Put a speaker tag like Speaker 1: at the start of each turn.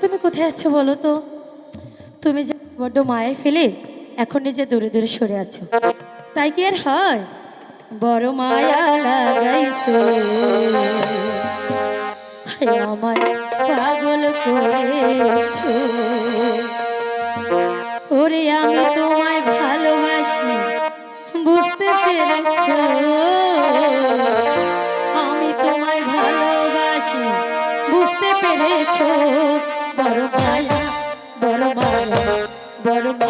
Speaker 1: তুমি কোথায় আছো বলো তো? তুমি যে বড্ড মায়ে ফেলে এখন নিজে দূরে দূরে সরে আছো। তাই কি আর হয়? বড় মায়া লাগাইছো। আমায় পাগল করেছ। ওরে আমি তোমায় ভালোবাসি, বুঝতে পেরেছ। বড় মায়া বড় বড়